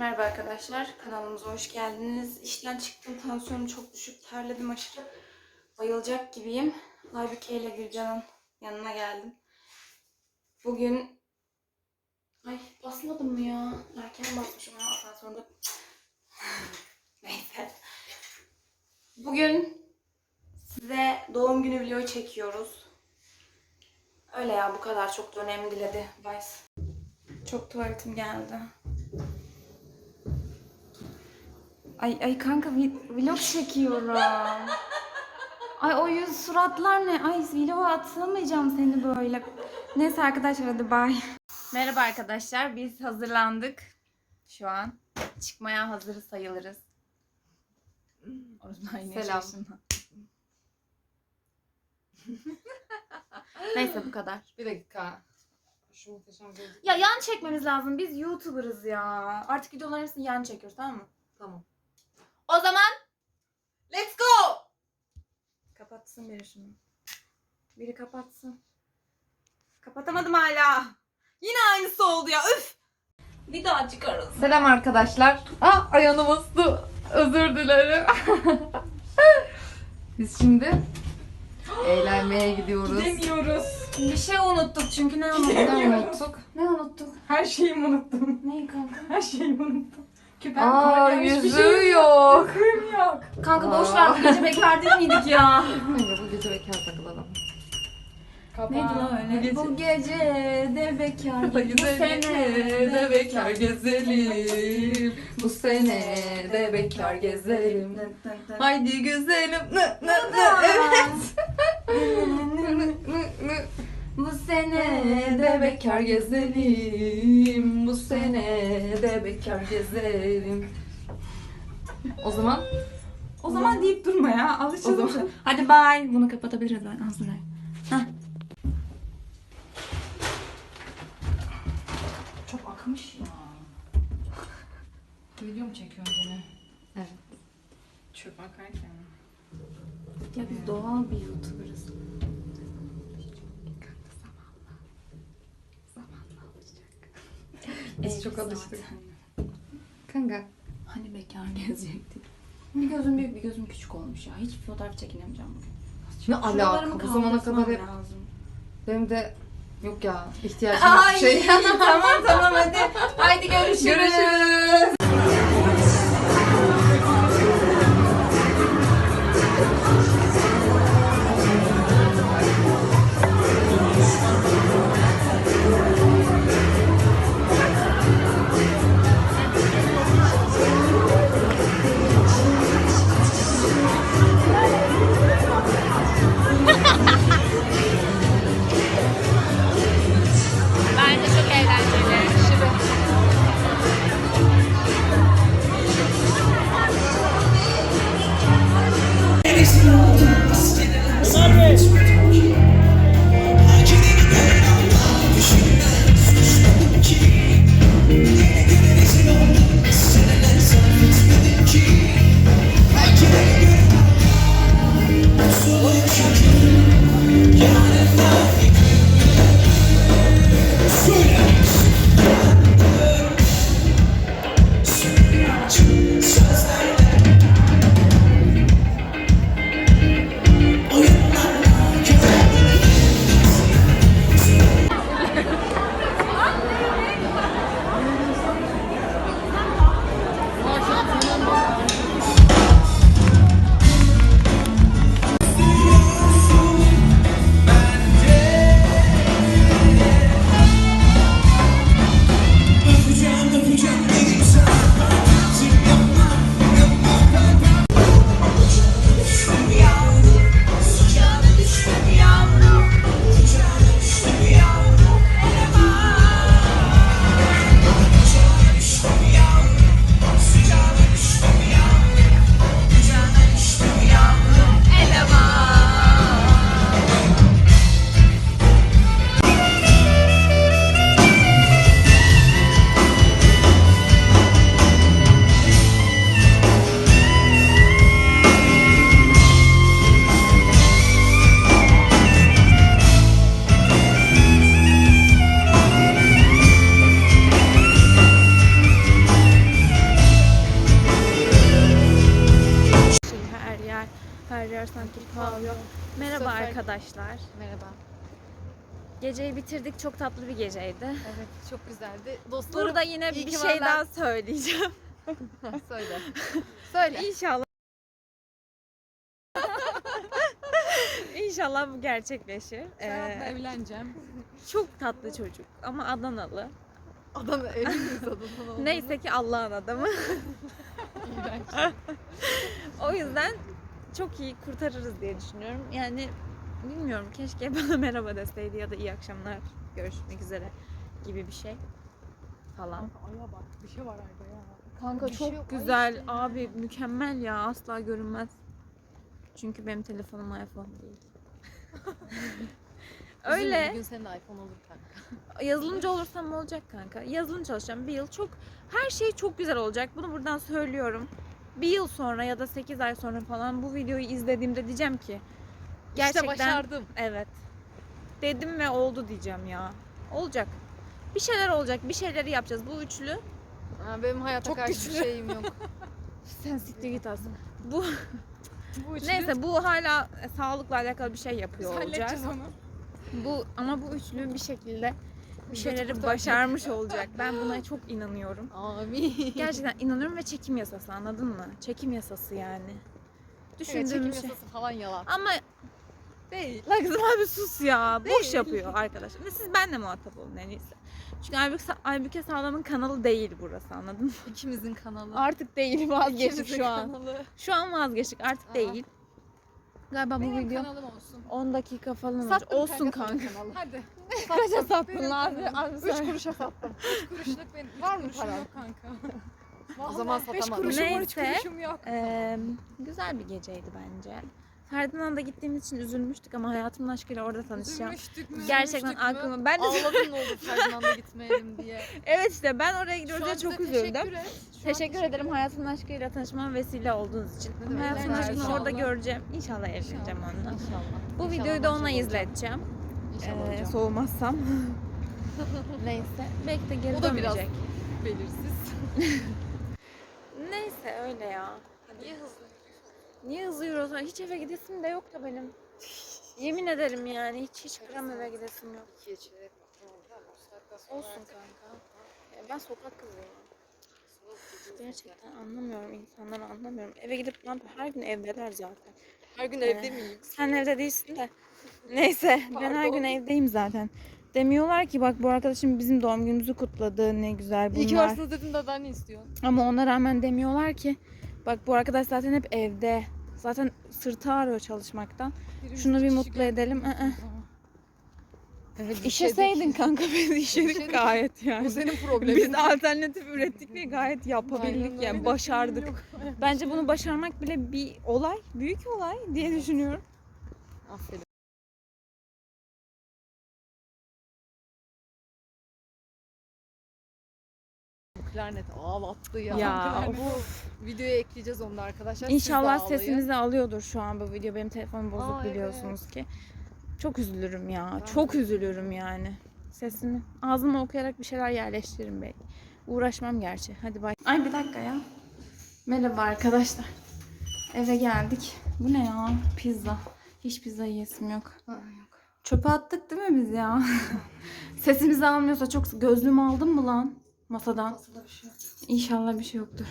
Merhaba arkadaşlar, kanalımıza hoş geldiniz. İşten çıktım, tansiyonum çok düşük, terledim aşırı. Bayılacak gibiyim. Aybüke ile Gülcan'ın yanına geldim. Bugün... Ay basmadım mı ya? Erken basmışım ya asansörde. Neyse. Bugün size doğum günü vlogu çekiyoruz. Öyle ya bu kadar çok da önemli hadi. Bye. Çok tuvaletim geldi. Ay ay kanka vlog çekiyorum. Ay o yüz suratlar ne? Ay vlog atamayacağım seni böyle. Neyse arkadaşlar hadi bay. Merhaba arkadaşlar biz hazırlandık. Şu an çıkmaya hazır sayılırız. Selam. Neyse bu kadar. Bir dakika. Şu muhteşem gözlük. Ya yan çekmemiz lazım. Biz YouTuber'ız ya. Artık videoların hepsini yan çekiyoruz tamam mı? Tamam. O zaman Let's go! Kapatsın biri şunu. Biri kapatsın. Kapatamadım hala. Yine aynısı oldu ya. Üf. Bir daha çıkarız. Selam arkadaşlar. Ah ayağını bastı. Özür dilerim. Biz şimdi eğlenmeye gidiyoruz. Gidemiyoruz. Bir şey unuttuk çünkü ne unuttuk? Ne unuttuk? ne unuttuk? Her şeyimi unuttum. Neyi kanka? Her şeyimi unuttum. Küpem Aa kolye, hiçbir yüzüğü şey yok. Kıyım yok. Kanka boş ver bu gece bekar değil miydik ya? Kanka bu gece bekar takılalım. Kapan. Neydi lan öyle? Bu gece- Bu gece de bekar. Bu sene de bekar gezelim. Bu sene de bekar gezelim. Haydi güzelim. Nı, nı, nı, evet. Bu sene de bekar gezelim. Bu sene de bekar gezelim. O zaman O zaman deyip durma ya. o Alışalım. zaman Hadi bay. Bunu kapatabiliriz ben az sonra. Çok akmış ya. Video mu çekiyorsun gene? Evet. Çöp akarken. Ya biz doğal bir YouTuber'ız. Biz çok alıştık. Kanka Hani bekar gezecektik. Bir gözüm büyük bir gözüm küçük olmuş ya. Hiç fotoğraf çekinemeyeceğim bugün. ne alaka? Bu zamana kadar hep lazım. benim de yok ya ihtiyacım yok bir şey. tamam tamam hadi. Haydi görüşürüz. Görüşürüz. Merhaba sefer- arkadaşlar. Merhaba. Geceyi bitirdik. Çok tatlı bir geceydi. Evet çok güzeldi. Dostlarım Burada yine bir şey varlar. daha söyleyeceğim. söyle. Söyle. İnşallah. İnşallah bu gerçekleşir. Serhat'la Ee, evleneceğim. çok tatlı çocuk ama Adanalı. Miyiz adamın olduğunu? Neyse ki Allah'ın adamı. İğrenç. o yüzden çok iyi kurtarırız diye düşünüyorum. Yani bilmiyorum keşke bana merhaba deseydi ya da iyi akşamlar görüşmek üzere gibi bir şey falan. Aya bak bir şey var ayda ya. Kanka Bir şey çok yok, ay güzel işte. abi mükemmel ya asla görünmez. Çünkü benim telefonum iPhone değil. Öyle. Bugün senin de iPhone olur kanka. Yazılımcı olursam olacak kanka. Yazılım çalışacağım. Bir yıl çok her şey çok güzel olacak. Bunu buradan söylüyorum. Bir yıl sonra ya da 8 ay sonra falan bu videoyu izlediğimde diyeceğim ki gerçekten İşte başardım. evet. Dedim ve oldu diyeceğim ya. Olacak. Bir şeyler olacak. Bir şeyleri yapacağız. Bu üçlü. Ha, benim hayata Çok karşı güçlü. bir şeyim yok. Sen siktir git aslında. Bu Bu üçlü neyse bu hala sağlıkla alakalı bir şey biz yapıyor olacak. halledeceğiz onu. Bu ama bu üçlü bir şekilde bir şeyleri başarmış olacak. Ben buna çok inanıyorum. Amin. Gerçekten inanıyorum ve çekim yasası anladın mı? Çekim yasası yani. Evet, Düşündüğüm çekim bir şey. yasası falan yalan. Ama Değil. la kızım abi sus ya. Boş Değil. yapıyor arkadaşlar. Ve siz benle muhatap olun en iyisi. Çünkü Aybüke, Aybüke Sağlam'ın kanalı değil burası anladın mı? İkimizin kanalı. Artık değil vazgeçtik İkimizin şu an. kanalı. Şu an vazgeçtik artık Aha. değil. Galiba bu Benim video kanalım olsun. 10 dakika falan olacak. Olsun kanka. Hadi. Kaça sattın kanalım. Abi Üç kuruşa sattım. Üç kuruşluk benim. Var mı paran? yok kanka. O zaman satamadım. kuruşum var, üç Neyse. kuruşum yok. Ee, güzel bir geceydi bence. Ferdinand'a gittiğimiz için üzülmüştük ama hayatımın aşkıyla orada tanışacağım. Üzülmüştük mü? Gerçekten üzülmüştük mü? aklıma ben de Ağladın ne olur Ferdinand'a gitmeyelim diye. evet işte ben oraya gidiyoruz ve çok üzüldüm. Teşekkür et. Şu an Teşekkür ederim hayatımın aşkıyla tanışmama vesile olduğunuz için. Ne demek, Hayatımın aşkını inşallah. orada göreceğim. İnşallah evleneceğim onunla. İnşallah. Bu İnşallah videoyu da ona olacağım. izleteceğim. İnşallah Ee, hocam. soğumazsam. Neyse. Belki de geri O da biraz dönmeyecek. belirsiz. Neyse öyle ya. Niye hızlı? Niye hızlı yürüyorsun? Hiç eve gidesim de yok da benim. Yemin ederim yani hiç hiç gram eve gidesim yok. İkiye çeyrek var. Bu saatten sonra Olsun artık kanka. Ya ben sokak kızıyım. Gerçekten anlamıyorum insanları anlamıyorum. Eve gidip ne yapayım? Her gün evdeler zaten. Her gün Ee, evde miyim? Sen evde değilsin de. Neyse ben her gün evdeyim zaten. Demiyorlar ki bak bu arkadaşım bizim doğum günümüzü kutladı ne güzel İyi ki bunlar. varsınız dedim de ben ne istiyorsun? Ama ona rağmen demiyorlar ki bak bu arkadaş zaten hep evde. Zaten sırtı ağrıyor çalışmaktan. Şunu bir mutlu edelim. Aa, Evet, İşeseydin kanka biz işedik İşedik. gayet yani. Bu senin problemin. Biz alternatif ürettik ve gayet yapabildik Aynen yani başardık. Bence bunu başarmak bile bir olay, büyük olay diye düşünüyorum. Aferin. Klarnet ağlattı ya. Ya, Klarnet. Videoya ekleyeceğiz onu da arkadaşlar. Siz de İnşallah ağlayın. sesimizi alıyordur şu an bu video. Benim telefonum bozuk Aa, biliyorsunuz ki. Çok üzülürüm ya. Ben çok üzülürüm yani. Sesini ağzıma okuyarak bir şeyler yerleştiririm belki. Uğraşmam gerçi. Hadi bay. Ay bir dakika ya. Merhaba arkadaşlar. Eve geldik. Bu ne ya? Pizza. Hiç pizza yiyesim yok. Yok. Çöpe attık değil mi biz ya? Sesimizi almıyorsa çok... Gözlüğümü aldın mı lan? Masadan. Masada bir şey yok. İnşallah bir şey yoktur.